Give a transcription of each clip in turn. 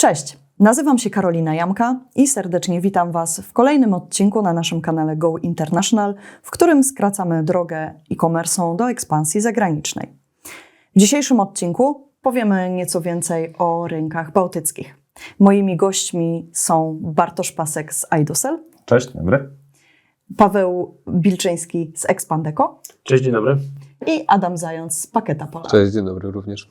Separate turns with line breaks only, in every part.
Cześć, nazywam się Karolina Jamka i serdecznie witam Was w kolejnym odcinku na naszym kanale Go International, w którym skracamy drogę e-commerce do ekspansji zagranicznej. W dzisiejszym odcinku powiemy nieco więcej o rynkach bałtyckich. Moimi gośćmi są Bartosz Pasek z iDosel,
Cześć, dzień dobry.
Paweł Bilczyński z Expandeco
Cześć, dzień dobry.
i Adam Zając z Pakieta Pola.
Cześć, dzień dobry również.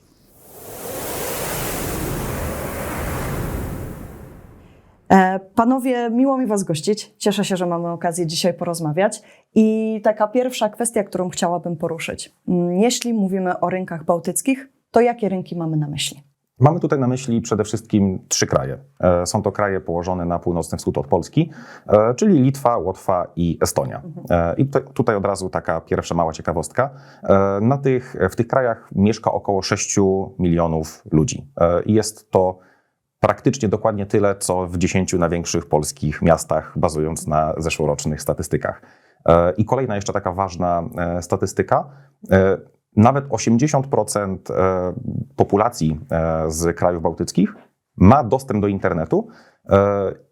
Panowie, miło mi Was gościć. Cieszę się, że mamy okazję dzisiaj porozmawiać. I taka pierwsza kwestia, którą chciałabym poruszyć. Mm, Jeśli mówimy o rynkach bałtyckich, to jakie rynki mamy na myśli?
Mamy tutaj na myśli przede wszystkim trzy kraje. E, Są to kraje położone na północny wschód od Polski, e, czyli Litwa, Łotwa i Estonia. E, I tutaj- od razu taka pierwsza mała ciekawostka. E, Na tych, w tych krajach mieszka około 6 milionów ludzi. E, I jest to praktycznie dokładnie tyle, co w 10 największych polskich miastach, bazując na zeszłorocznych statystykach. E, I kolejna jeszcze taka ważna e, statystyka. E, Nawet 80% e, populacji z krajów bałtyckich ma dostęp do internetu,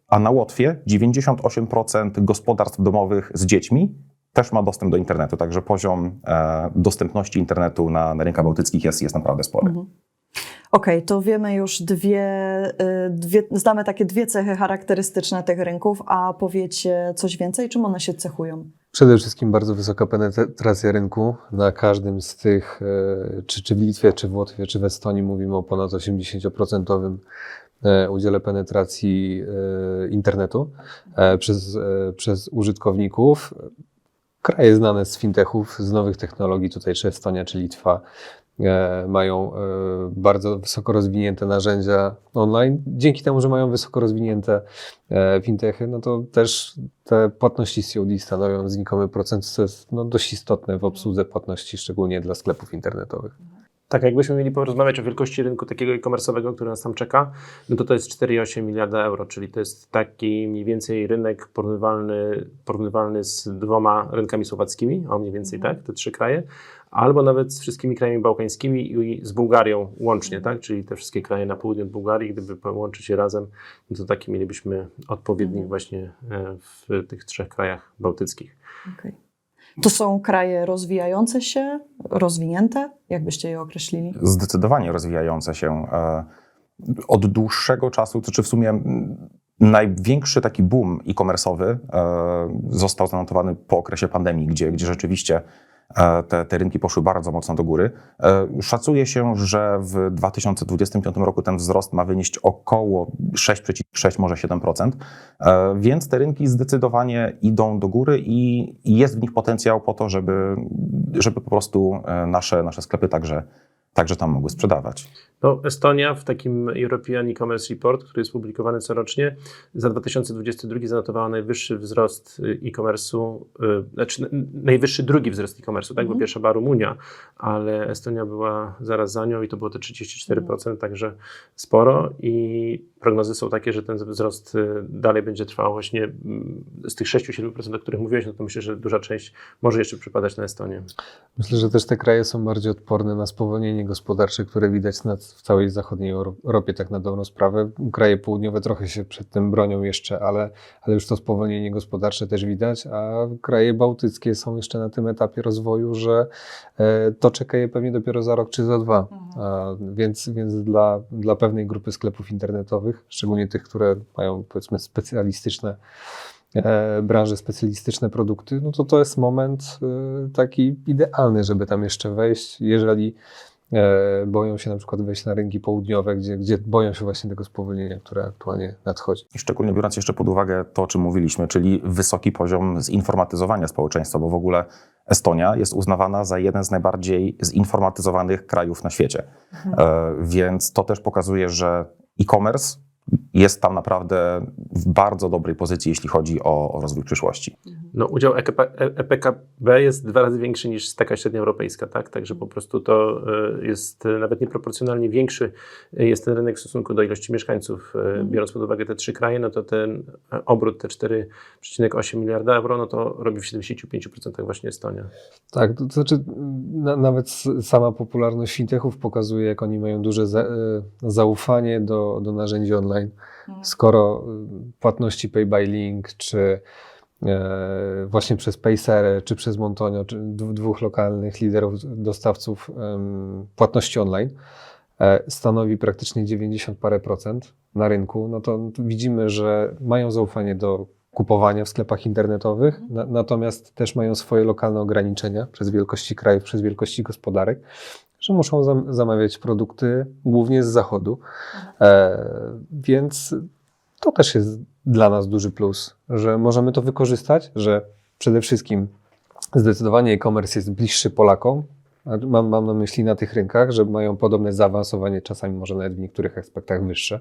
a na Łotwie 98% gospodarstw domowych z dziećmi też ma dostęp do internetu. Także poziom dostępności internetu na, na rynkach bałtyckich jest, jest naprawdę spory.
Okej, to wiemy już dwie, y, dwie, znamy takie dwie cechy charakterystyczne tych rynków, a powiecie coś więcej, czym one się cechują?
Przede wszystkim bardzo wysoka penetracja rynku. Na każdym z tych, e, czy, czy w Litwie, czy w Łotwie, czy w Estonii mówimy o ponad 80% e, udziale penetracji internetu e, przez, e, przez użytkowników. Kraje znane z fintechów, z nowych technologii, tutaj czy Estonia, czy Litwa, mają e, bardzo wysoko rozwinięte narzędzia online. Dzięki temu, że mają wysoko rozwinięte e, fintechy, no to też te płatności COD stanowią znikomy procent, co jest no, dość istotne w obsłudze płatności, szczególnie dla sklepów internetowych.
Tak, jakbyśmy mieli porozmawiać o wielkości rynku takiego e-commerce'owego, który nas tam czeka, no to to jest 4,8 miliarda euro, czyli to jest taki mniej więcej rynek porównywalny, porównywalny z dwoma rynkami słowackimi, o mniej więcej tak, te trzy kraje, albo nawet z wszystkimi krajami bałkańskimi i z Bułgarią łącznie, tak, czyli te wszystkie kraje na południu od Bułgarii, gdyby połączyć je razem, no to taki mielibyśmy odpowiednik właśnie e, w tych trzech krajach bałtyckich.
Okej. To są kraje rozwijające się, rozwinięte? Jak byście je określili?
zdecydowanie rozwijające się e, od dłuższego czasu, to czy w sumie największy taki boom e-commerce'owy e, został zanotowany po okresie pandemii, gdzie, gdzie rzeczywiście te, te rynki poszły bardzo mocno do góry. E, Szacuje się, że w 2025 roku ten wzrost ma wynieść około 6,6, może 7%, E, więc te rynki zdecydowanie idą do góry i, jest w nich potencjał po to, żeby, żeby po prostu e, nasze, nasze sklepy także, także tam mogły sprzedawać.
No, Estonia w takim European E-Commerce Report, który jest publikowany corocznie, za 2022 zanotowała najwyższy wzrost y, e-commerce'u, y, znaczy najwyższy drugi wzrost e-commerce'u, tak, bo
Mhm.
pierwsza była Rumunia, ale Estonia była zaraz za nią i to było te 34%, także sporo i prognozy są takie, że ten wzrost y, dalej będzie trwał właśnie mm, z tych 6-7%, o których mówiłeś, no to myślę, że duża część może jeszcze przypadać na Estonię.
Myślę, że też te kraje są bardziej odporne na spowolnienie gospodarcze, które widać w całej zachodniej Euro- Europie, tak na dobrą sprawę. Kraje południowe trochę się przed tym bronią jeszcze, ale, ale już to spowolnienie gospodarcze też widać, a kraje bałtyckie są jeszcze na tym etapie rozwoju, że e, to czeka je pewnie dopiero za rok czy za dwa. A, więc więc dla, dla pewnej grupy sklepów internetowych, szczególnie tych, które mają powiedzmy specjalistyczne e, branże, specjalistyczne produkty, no to to jest moment e, taki idealny, żeby tam jeszcze wejść, jeżeli e, boją się na przykład wejść na rynki południowe, gdzie, gdzie boją się właśnie tego spowolnienia, które aktualnie nadchodzi.
I szczególnie biorąc jeszcze pod uwagę to, o czym mówiliśmy, czyli wysoki poziom zinformatyzowania społeczeństwa, bo w ogóle Estonia jest uznawana za jeden z najbardziej zinformatyzowanych krajów na świecie. E, Więc to też pokazuje, że e-commerce jest tam naprawdę w bardzo dobrej pozycji, jeśli chodzi o, o rozwój przyszłości.
No, udział EKP, E- EPKB jest dwa razy większy niż taka średnia europejska, tak? Także po prostu to e, jest e, nawet nieproporcjonalnie większy e, jest ten rynek w stosunku do ilości mieszkańców. E, Biorąc pod uwagę te trzy kraje, no to ten e, obrót, te 4,8 miliarda euro, no to robi w 75% właśnie Estonia.
Tak, to, znaczy na, nawet sama popularność fintechów pokazuje, jak oni mają duże za, e, zaufanie do, do narzędzi online. Skoro y, płatności Pay by Link, czy e, właśnie przez Paysere, czy przez Montonio, czy dw- dwóch lokalnych liderów dostawców płatności online, e, stanowi praktycznie 90 parę procent na rynku, no to widzimy, że mają zaufanie do kupowania w sklepach internetowych, na, natomiast też mają swoje lokalne ograniczenia przez wielkości krajów, przez wielkości gospodarek, że muszą zam, zamawiać produkty głównie z zachodu. E, więc to też jest dla nas duży plus, że możemy to wykorzystać, że przede wszystkim zdecydowanie e-commerce jest bliższy Polakom. Mam, mam na myśli na tych rynkach, że mają podobne zaawansowanie, czasami może nawet w niektórych aspektach wyższe.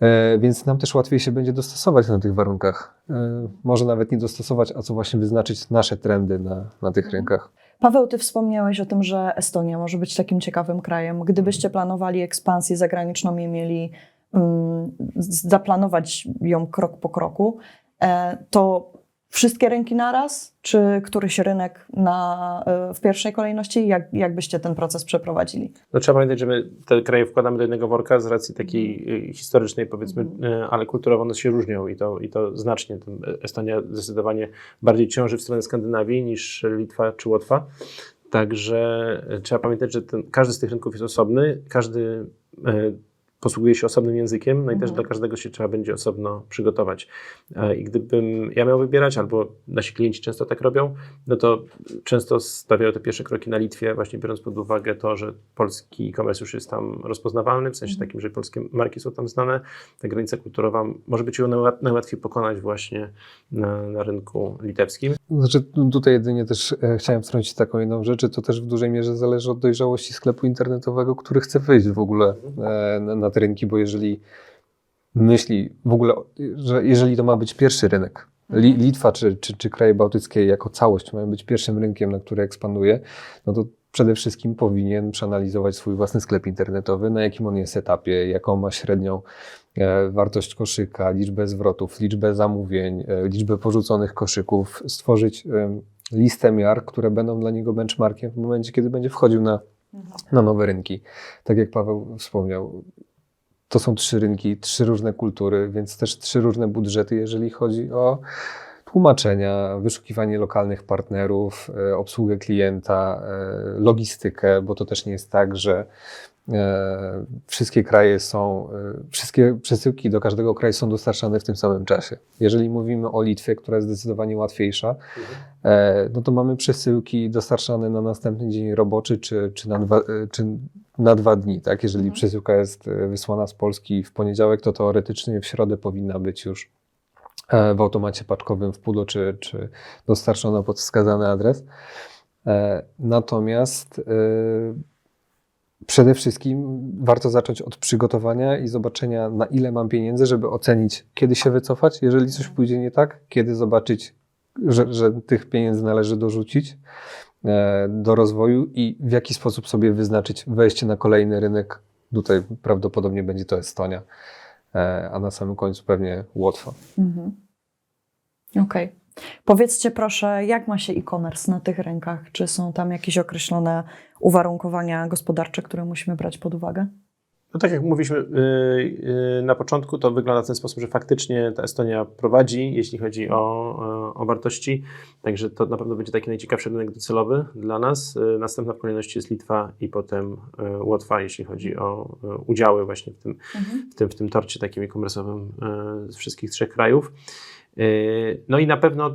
E, Więc nam też łatwiej się będzie dostosować na tych warunkach. E, Może nawet nie dostosować, a co właśnie wyznaczyć nasze trendy na, na tych rynkach.
Paweł, ty wspomniałeś o tym, że Estonia może być takim ciekawym krajem. Gdybyście planowali ekspansję zagraniczną i mieli zaplanować ją krok po kroku, e, to wszystkie rynki naraz, czy któryś rynek na, e, w pierwszej kolejności? Jak, jak byście ten proces przeprowadzili?
No trzeba pamiętać, że my te kraje wkładamy do jednego worka z racji takiej y, historycznej, powiedzmy, y, ale kulturowo one się różnią i to, i to znacznie. Estonia zdecydowanie bardziej ciąży w stronę Skandynawii niż Litwa czy Łotwa. Także y, trzeba pamiętać, że ten, każdy z tych rynków jest osobny, każdy y, posługuje się osobnym językiem, no i też
Mhm.
dla każdego się trzeba będzie osobno przygotować. E, I gdybym ja miał wybierać, albo nasi klienci często tak robią, no to często stawiają te pierwsze kroki na Litwie, właśnie biorąc pod uwagę to, że polski e-commerce już jest tam rozpoznawalny, w sensie
Mhm.
takim, że polskie marki są tam znane. Ta granica kulturowa może być ją najłat- najłatwiej pokonać właśnie na, na rynku litewskim.
Znaczy, tu- tutaj jedynie też e, chciałem wtrącić taką jedną rzecz, to też w dużej mierze zależy od dojrzałości sklepu internetowego, który chce wyjść w ogóle e, na, na te rynki, bo jeżeli myśli w ogóle, że jeżeli to ma być pierwszy rynek, Li, Litwa czy, czy, czy kraje bałtyckie jako całość mają być pierwszym rynkiem, na który ekspanduje, no to przede wszystkim powinien przeanalizować swój własny sklep internetowy, na jakim on jest etapie, jaką ma średnią e, wartość koszyka, liczbę zwrotów, liczbę zamówień, e, liczbę porzuconych koszyków, stworzyć listę miar, które będą dla niego benchmarkiem w momencie, kiedy będzie wchodził na, na nowe rynki. Tak jak Paweł wspomniał, to są trzy rynki, trzy różne kultury, więc też trzy różne budżety, jeżeli chodzi o tłumaczenia, wyszukiwanie lokalnych partnerów, e, obsługę klienta, e, logistykę, bo to też nie jest tak, że e, wszystkie kraje są, wszystkie przesyłki do każdego kraju są dostarczane w tym samym czasie. Jeżeli mówimy o Litwie, która jest zdecydowanie łatwiejsza, no to mamy przesyłki dostarczane na następny dzień roboczy czy, czy, na, dwa, czy na dwa dni. Tak? Jeżeli przesyłka jest e, wysłana z Polski w poniedziałek, to teoretycznie w środę powinna być już e, w automacie paczkowym w Pudo, czy, czy dostarczona pod wskazany adres. E, Natomiast przede wszystkim warto zacząć od przygotowania i zobaczenia, na ile mam pieniędzy, żeby ocenić, kiedy się wycofać, jeżeli coś pójdzie nie tak, kiedy zobaczyć, że, że tych pieniędzy należy dorzucić do rozwoju i w jaki sposób sobie wyznaczyć wejście na kolejny rynek. Tutaj prawdopodobnie będzie to Estonia, e, a na samym końcu pewnie Łotwa.
Mhm. Okej. Powiedzcie proszę, jak ma się e-commerce na tych rynkach? Czy są tam jakieś określone uwarunkowania gospodarcze, które musimy brać pod uwagę?
No tak jak mówiliśmy yy, yy, na początku, to wygląda w ten sposób, że faktycznie ta Estonia prowadzi, jeśli chodzi o, o wartości, także to na pewno będzie taki najciekawszy rynek docelowy dla nas. Yy, Następna w kolejności jest Litwa i potem Łotwa, jeśli chodzi o udziały właśnie w tym, w tym, w tym torcie takim e-commerce'owym z wszystkich trzech krajów. Yy, No i na pewno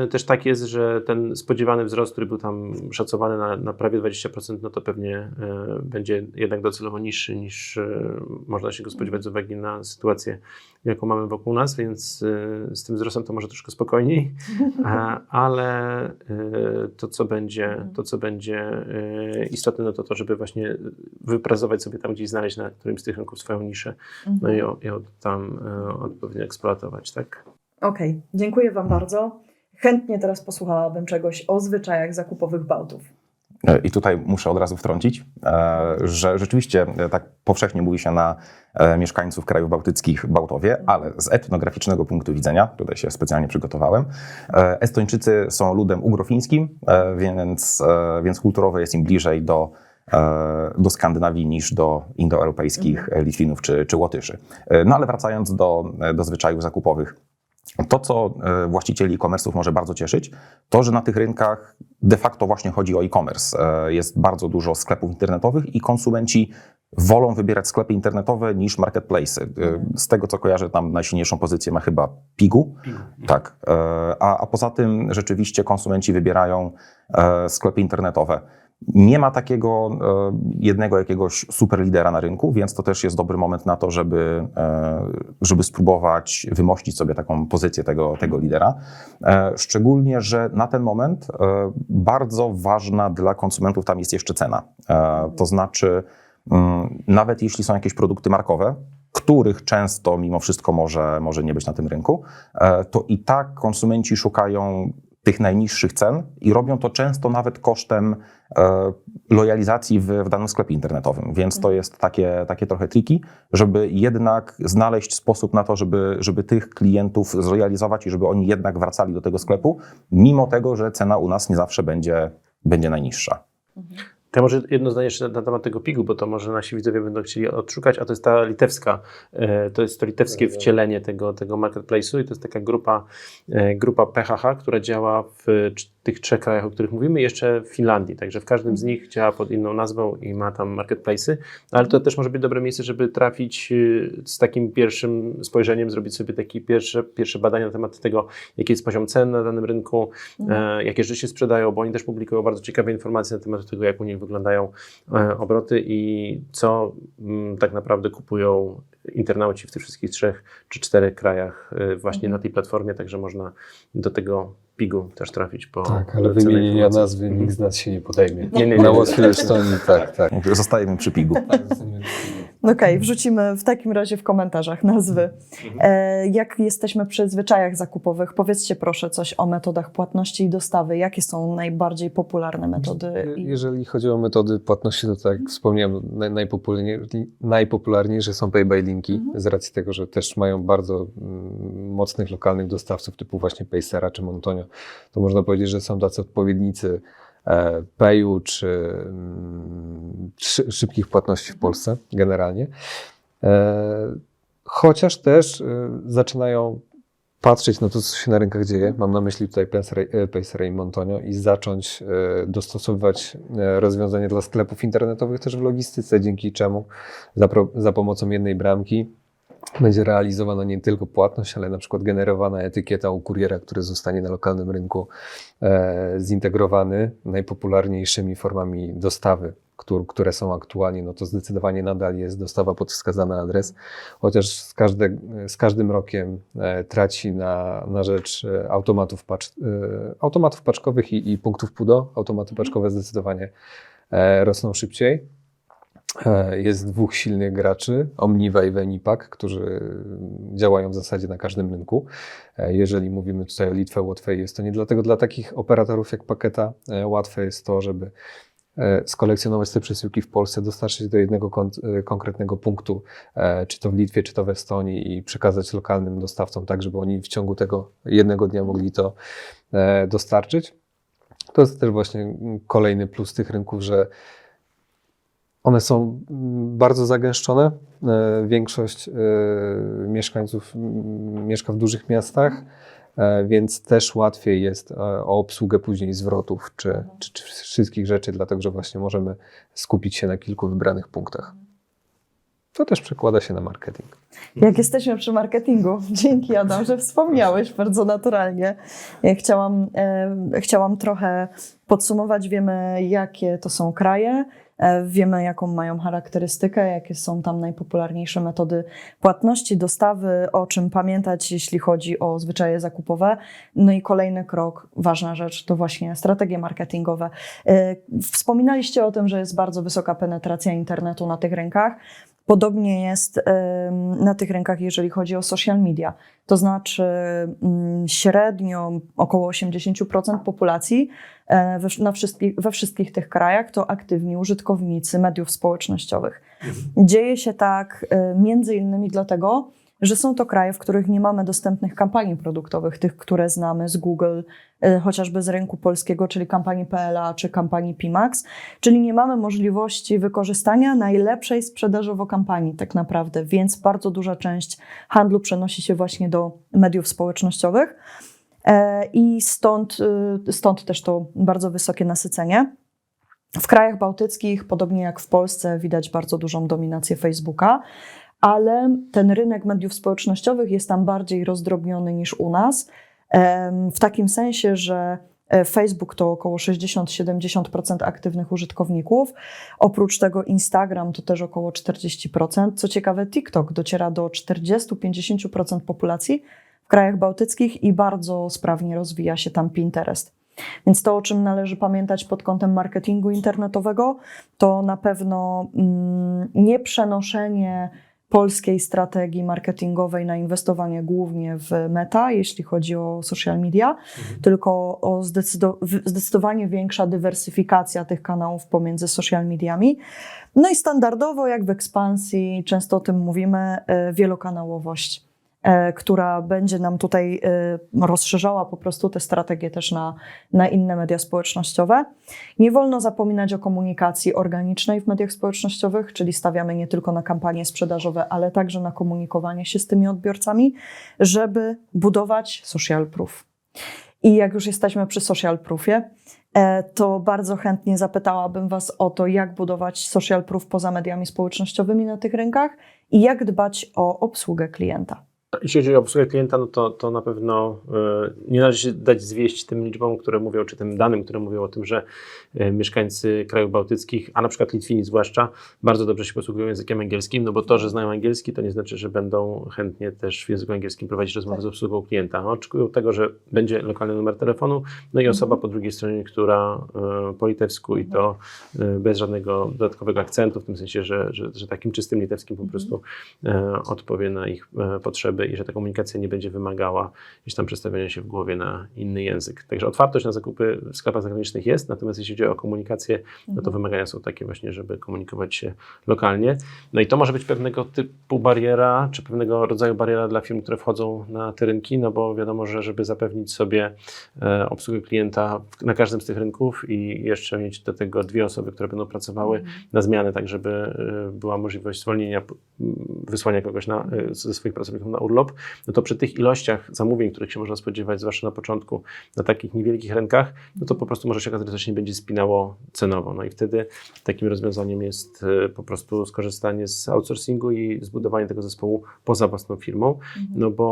yy, też tak jest, że ten spodziewany wzrost, który był tam szacowany na, na prawie 20%, no to pewnie yy, będzie jednak docelowo niższy niż yy, można się go spodziewać z uwagi na sytuację, jaką mamy wokół nas, więc z tym wzrostem to może troszkę spokojniej, ale to, co będzie, to, co będzie istotne, no to to, żeby właśnie wypracować sobie tam gdzieś, znaleźć na którymś z tych rynków swoją niszę, no i, o- i od, tam odpowiednio eksploatować, tak?
Okej, dziękuję Wam bardzo. Chętnie teraz posłuchałabym czegoś o zwyczajach zakupowych Bałtów.
E, I tutaj muszę od razu wtrącić, e, że rzeczywiście e, tak powszechnie mówi się na mieszkańców krajów bałtyckich Bałtowie, ale z etnograficznego punktu widzenia, tutaj się specjalnie przygotowałem, Estończycy są ludem ugrofińskim, więc, więc kulturowo jest im bliżej do, do Skandynawii niż do indoeuropejskich e, Litwinów czy, czy Łotyszy. No ale wracając do, do zwyczajów zakupowych, to, co e, właścicieli e-commerce'ów może bardzo cieszyć, to, że na tych rynkach de facto właśnie chodzi o e-commerce. E, Jest bardzo dużo sklepów internetowych i konsumenci wolą wybierać sklepy internetowe niż marketplace'y. E, Z tego, co kojarzę, tam najsilniejszą pozycję ma chyba Pigu. Tak. E, A, a poza tym rzeczywiście konsumenci wybierają sklepy internetowe. Nie ma takiego e, jednego jakiegoś super lidera na rynku, więc to też jest dobry moment na to, żeby, e, żeby spróbować wymościć sobie taką pozycję tego, tego lidera. E, Szczególnie, że na ten moment bardzo ważna dla konsumentów tam jest jeszcze cena. To znaczy, mm, nawet jeśli są jakieś produkty markowe, których często mimo wszystko może, może nie być na tym rynku, to i tak konsumenci szukają tych najniższych cen i robią to często nawet kosztem e, lojalizacji w, w danym sklepie internetowym. Więc to jest takie, takie trochę triki, żeby jednak znaleźć sposób na to, żeby, żeby tych klientów zlojalizować i żeby oni jednak wracali do tego sklepu, mimo tego, że cena u nas nie zawsze będzie, będzie najniższa.
To ja może jedno zdanie jeszcze na, na temat tego pigu, bo to może nasi widzowie będą chcieli odszukać, a to jest ta litewska, e, to jest to litewskie wcielenie tego, tego marketplace'u i to jest taka grupa, e, grupa PHH, która działa w tych trzech krajach, o których mówimy, jeszcze w Finlandii, także w każdym z nich działa pod inną nazwą i ma tam marketplace'y, ale to też może być dobre miejsce, żeby trafić e, z takim pierwszym spojrzeniem, zrobić sobie takie pierwsze, pierwsze badania na temat tego, jaki jest poziom cen na danym rynku, e, jakie rzeczy się sprzedają, bo oni też publikują bardzo ciekawe informacje na temat tego, jak u nich wyglądają e, obroty i co mm, tak naprawdę kupują internauci w tych wszystkich trzech czy czterech krajach e, właśnie na tej platformie, także można do tego pigu też trafić po
Tak, ale wymienienia nazwy nikt z nas się nie podejmie.
Nie, nie, nie.
Na Łotwie Estonii, tak, tak.
Zostajemy przy pigu.
Okej, wrzucimy w takim razie w komentarzach nazwy. E, jak jesteśmy przy zwyczajach zakupowych, powiedzcie proszę coś o metodach płatności i dostawy. Jakie są najbardziej popularne metody?
Jeżeli chodzi o metody płatności, to tak jak wspomniałem, naj- najpopularniej- najpopularniejsze są pay by linki, z racji tego, że też mają bardzo mm, mocnych lokalnych dostawców typu właśnie Paysera czy Montonio. To można powiedzieć, że są tacy odpowiednicy Payu czy mm, szy, szybkich płatności w Polsce generalnie. E, chociaż też e, zaczynają patrzeć na to, co się na rynkach dzieje, mam na myśli tutaj e, Pacera i Montonio i zacząć e, dostosowywać e, rozwiązania dla sklepów internetowych też w logistyce, dzięki czemu za, za pomocą jednej bramki będzie realizowana nie tylko płatność, ale na przykład generowana etykieta u kuriera, który zostanie na lokalnym rynku e, zintegrowany najpopularniejszymi formami dostawy, któr, które są aktualnie, no to zdecydowanie nadal jest dostawa pod wskazany adres, chociaż z, każde, z każdym rokiem e, traci na, na rzecz e, automatów, pacz, e, automatów paczkowych i, i punktów PUDO. Automaty paczkowe zdecydowanie e, rosną szybciej. E, Jest dwóch silnych graczy, Omniva i Venipack, którzy działają w zasadzie na każdym rynku. E, Jeżeli mówimy tutaj o Litwie, Łotwie, jest to nie dlatego dla takich operatorów jak Paketa e, łatwe jest to, żeby skolekcjonować te przesyłki w Polsce, dostarczyć do jednego kon- konkretnego punktu, czy to w Litwie, czy to w Estonii i przekazać lokalnym dostawcom, tak żeby oni w ciągu tego jednego dnia mogli to dostarczyć. To jest też właśnie kolejny plus tych rynków, że one są mm, bardzo zagęszczone. E, Większość e, mieszkańców mieszka w dużych miastach, e, więc też łatwiej jest o obsługę później zwrotów czy, czy, czy wszystkich rzeczy, dlatego że właśnie możemy skupić się na kilku wybranych punktach. To też przekłada się na marketing.
Jak jesteśmy przy marketingu, dzięki Adam, że wspomniałeś bardzo naturalnie. Chciałam, chciałam trochę podsumować. Wiemy, jakie to są kraje, wiemy, jaką mają charakterystykę, jakie są tam najpopularniejsze metody płatności, dostawy, o czym pamiętać, jeśli chodzi o zwyczaje zakupowe. No i kolejny krok, ważna rzecz, to właśnie strategie marketingowe. E, Wspominaliście o tym, że jest bardzo wysoka penetracja internetu na tych rynkach. Podobnie jest na tych rynkach, jeżeli chodzi o social media. To znaczy mm, średnio około 80% populacji e, we, na wszystkich, we wszystkich tych krajach to aktywni użytkownicy mediów społecznościowych. Dzieje się tak e, między innymi dlatego, że są to kraje, w których nie mamy dostępnych kampanii produktowych, tych, które znamy z Google, e, chociażby z rynku polskiego, czyli kampanii PLA czy kampanii PIMAX, czyli nie mamy możliwości wykorzystania najlepszej sprzedażowo kampanii tak naprawdę, więc bardzo duża część handlu przenosi się właśnie do mediów społecznościowych e, i stąd, y, stąd też to bardzo wysokie nasycenie. W krajach bałtyckich, podobnie jak w Polsce, widać bardzo dużą dominację Facebooka, ale ten rynek mediów społecznościowych jest tam bardziej rozdrobniony niż u nas. W takim sensie, że e, Facebook to około 60-70% aktywnych użytkowników. Oprócz tego Instagram to też około 40%. Co ciekawe, TikTok dociera do 40-50% populacji w krajach bałtyckich i bardzo sprawnie rozwija się tam Pinterest. Więc to, o czym należy pamiętać pod kątem marketingu internetowego, to na pewno mm, nie przenoszenie polskiej strategii marketingowej na inwestowanie głównie w meta, jeśli chodzi o social media, tylko o zdecydowanie większa dywersyfikacja tych kanałów pomiędzy social mediami. No i standardowo, jak w ekspansji, często o tym mówimy, e, wielokanałowość która będzie nam tutaj e, rozszerzała po prostu tę strategię też na, na inne media społecznościowe. Nie wolno zapominać o komunikacji organicznej w mediach społecznościowych, czyli stawiamy nie tylko na kampanie sprzedażowe, ale także na komunikowanie się z tymi odbiorcami, żeby budować social proof. I jak już jesteśmy przy social proofie, e, to bardzo chętnie zapytałabym Was o to, jak budować social proof poza mediami społecznościowymi na tych rynkach i jak dbać o obsługę klienta.
Jeśli chodzi o obsługę klienta, no to, to na pewno e, nie należy się dać zwieść tym liczbom, które mówią, czy tym danym, które mówią o tym, że e, mieszkańcy krajów bałtyckich, a na przykład Litwini zwłaszcza, bardzo dobrze się posługują językiem angielskim, no bo to, że znają angielski, to nie znaczy, że będą chętnie też w języku angielskim prowadzić rozmowy
Tak.
z obsługą klienta. Oczekują tego, że będzie lokalny numer telefonu, no i osoba po drugiej stronie, która e, po litewsku i to bez żadnego dodatkowego akcentu, w tym sensie, że, że, że takim czystym litewskim po prostu e, odpowie na ich potrzeby i że ta komunikacja nie będzie wymagała gdzieś tam przestawiania się w głowie na inny język. Także otwartość na zakupy w sklepach zagranicznych jest, natomiast jeśli chodzi o komunikację, no to wymagania są takie właśnie, żeby komunikować się lokalnie. No i to może być pewnego typu bariera, czy pewnego rodzaju bariera dla firm, które wchodzą na te rynki, no bo wiadomo, że żeby zapewnić sobie e, obsługę klienta na każdym z tych rynków i jeszcze mieć do tego dwie osoby, które będą pracowały na zmianę, tak żeby e, była możliwość zwolnienia, wysłania kogoś na, e, ze swoich pracowników na urlop, no to przy tych ilościach zamówień, których się można spodziewać, zwłaszcza na początku, na takich niewielkich rynkach, no to po prostu może się okazać, że to się nie będzie spinało cenowo. No i wtedy takim rozwiązaniem jest e, po prostu skorzystanie z outsourcingu i zbudowanie tego zespołu poza własną firmą, no bo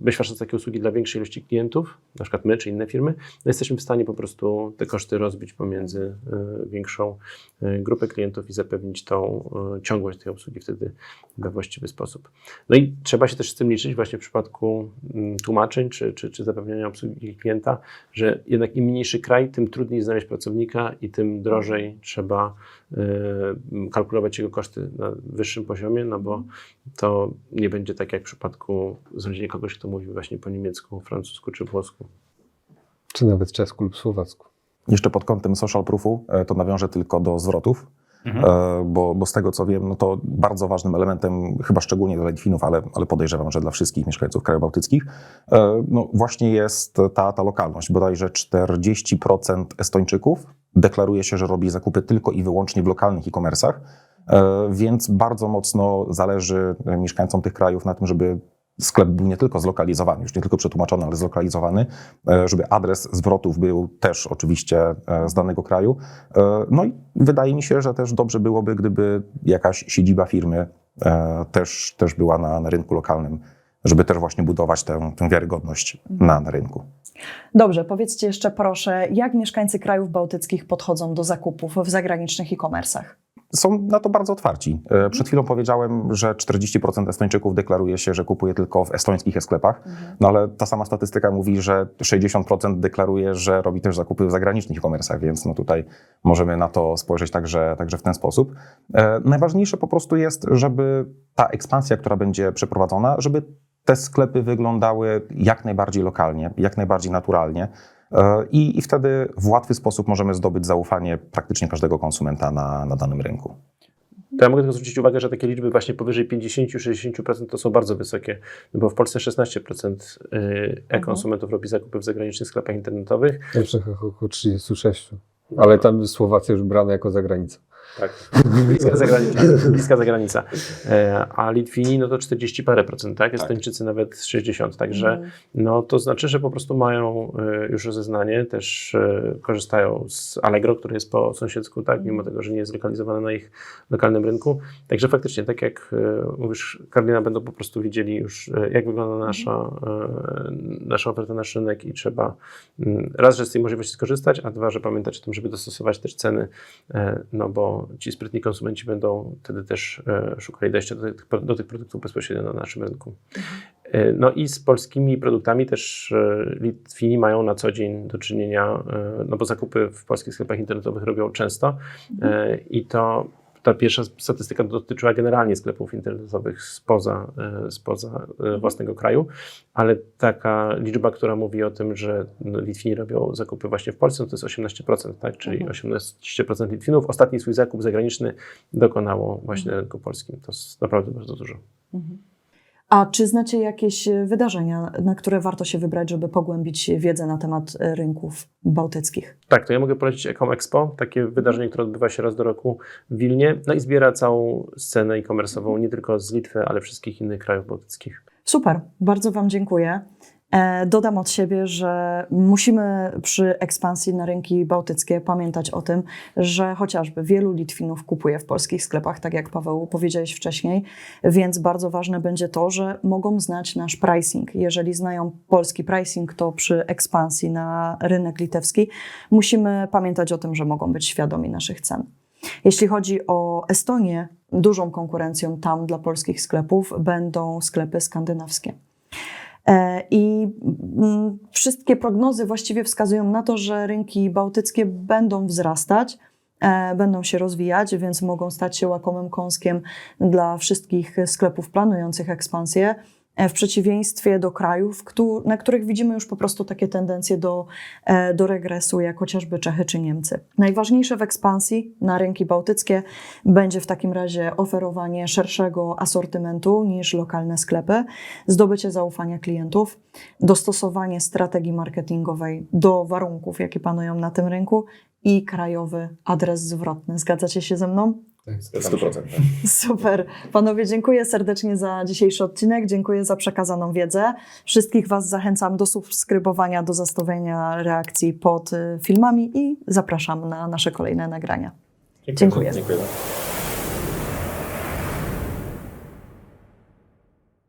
my świadcząc takie usługi dla większej ilości klientów, na przykład my czy inne firmy, no jesteśmy w stanie po prostu te koszty rozbić pomiędzy e, większą grupę klientów i zapewnić tą ciągłość tej obsługi wtedy we właściwy sposób. No i trzeba się też z tym liczyć właśnie w przypadku mm, tłumaczeń czy, czy, czy zapewniania obsługi klienta, że jednak im mniejszy kraj, tym trudniej znaleźć pracownika i tym drożej trzeba e, kalkulować jego koszty na wyższym poziomie, no bo to nie będzie tak jak w przypadku znalezienia kogoś, kto mówi właśnie po niemiecku, francusku czy włosku.
Czy nawet czesku lub słowacku.
Jeszcze pod kątem social proofu e, to nawiążę tylko do zwrotów,
Mhm.
e, bo, bo z tego co wiem, no to bardzo ważnym elementem, chyba szczególnie dla Litwinów, ale, ale podejrzewam, że dla wszystkich mieszkańców krajów bałtyckich, e, no właśnie jest ta, ta lokalność. Bodajże 40% Estończyków deklaruje się, że robi zakupy tylko i wyłącznie w lokalnych e-commerce'ach, e, więc bardzo mocno zależy mieszkańcom tych krajów na tym, żeby sklep był nie tylko zlokalizowany, już nie tylko przetłumaczony, ale zlokalizowany, e, żeby adres zwrotów był też oczywiście e, z danego kraju. E, No i wydaje mi się, że też dobrze byłoby, gdyby jakaś siedziba firmy też, też była na, na rynku lokalnym, żeby też właśnie budować tę, tę wiarygodność na, na rynku.
Dobrze, powiedzcie jeszcze proszę, jak mieszkańcy krajów bałtyckich podchodzą do zakupów w zagranicznych e-commerce'ach?
Są na to bardzo otwarci. E, Przed chwilą powiedziałem, że 40% Estończyków deklaruje się, że kupuje tylko w estońskich sklepach, no ale ta sama statystyka mówi, że 60% deklaruje, że robi też zakupy w zagranicznych e-commerce'ach, więc no tutaj możemy na to spojrzeć także, także w ten sposób. E, Najważniejsze po prostu jest, żeby ta ekspansja, która będzie przeprowadzona, żeby te sklepy wyglądały jak najbardziej lokalnie, jak najbardziej naturalnie. E, I, I wtedy w łatwy sposób możemy zdobyć zaufanie praktycznie każdego konsumenta na, na danym rynku.
To ja mogę tylko zwrócić uwagę, że takie liczby właśnie powyżej 50-60% to są bardzo wysokie, no bo w Polsce 16% y, e-konsumentów robi zakupy w zagranicznych sklepach internetowych.
W Czechach około 36. Ale tam Słowacja już brana jako zagranica.
Tak, bliska zagranica. bliska zagranica. E, a Litwini no to 40 parę procent, tak? Estończycy nawet 60, także no to znaczy, że po prostu mają e, już rozeznanie, też e, korzystają z Allegro, które jest po sąsiedzku, tak? Mimo tego, że nie jest zlokalizowane na ich lokalnym rynku. Także faktycznie, tak jak mówisz, Karolina, będą po prostu widzieli już, jak wygląda nasza, nasza oferta, nasz rynek i trzeba mm, raz, że z tej możliwości skorzystać, a dwa, że pamiętać o tym, żeby dostosować też ceny, e, no bo ci sprytni konsumenci będą wtedy też e, szukali dojścia do tych, do tych produktów bezpośrednio na naszym rynku. E, No i z polskimi produktami też Litwini mają na co dzień do czynienia, no bo zakupy w polskich sklepach internetowych robią często i to ta pierwsza statystyka dotyczyła generalnie sklepów internetowych spoza, e, spoza e, własnego kraju, ale taka liczba, która mówi o tym, że no, Litwini robią zakupy właśnie w Polsce, no to jest 18%, tak? czyli 18% Litwinów ostatni swój zakup zagraniczny dokonało właśnie na rynku polskim. To jest naprawdę bardzo dużo.
A czy znacie jakieś e, wydarzenia, na które warto się wybrać, żeby pogłębić wiedzę na temat e, rynków bałtyckich?
Tak, to ja mogę polecić Ecom Expo, takie wydarzenie, które odbywa się raz do roku w Wilnie, no i zbiera całą scenę e-commerce'ową, nie tylko z Litwy, ale wszystkich innych krajów bałtyckich.
Super, bardzo Wam dziękuję. E, Dodam od siebie, że musimy przy ekspansji na rynki bałtyckie pamiętać o tym, że chociażby wielu Litwinów kupuje w polskich sklepach, tak jak Paweł powiedziałeś wcześniej, więc bardzo ważne będzie to, że mogą znać nasz pricing. Jeżeli znają polski pricing, to przy ekspansji na rynek litewski musimy pamiętać o tym, że mogą być świadomi naszych cen. Jeśli chodzi o Estonię, dużą konkurencją tam dla polskich sklepów będą sklepy skandynawskie. E, I mm, wszystkie prognozy właściwie wskazują na to, że rynki bałtyckie będą wzrastać, e, będą się rozwijać, więc mogą stać się łakomym kąskiem dla wszystkich sklepów planujących ekspansję. E, W przeciwieństwie do krajów, na których widzimy już po prostu takie tendencje do, e, do regresu, jak chociażby Czechy czy Niemcy. Najważniejsze w ekspansji na rynki bałtyckie będzie w takim razie oferowanie szerszego asortymentu niż lokalne sklepy, zdobycie zaufania klientów, dostosowanie strategii marketingowej do warunków, jakie panują na tym rynku i krajowy adres zwrotny. Zgadzacie się ze mną?
W 100%.
Super. Panowie, dziękuję serdecznie za dzisiejszy odcinek. Dziękuję za przekazaną wiedzę. Wszystkich Was zachęcam do subskrybowania, do zostawienia reakcji pod y, filmami i zapraszam na nasze kolejne nagrania. Dziękuję.
Dziękuję.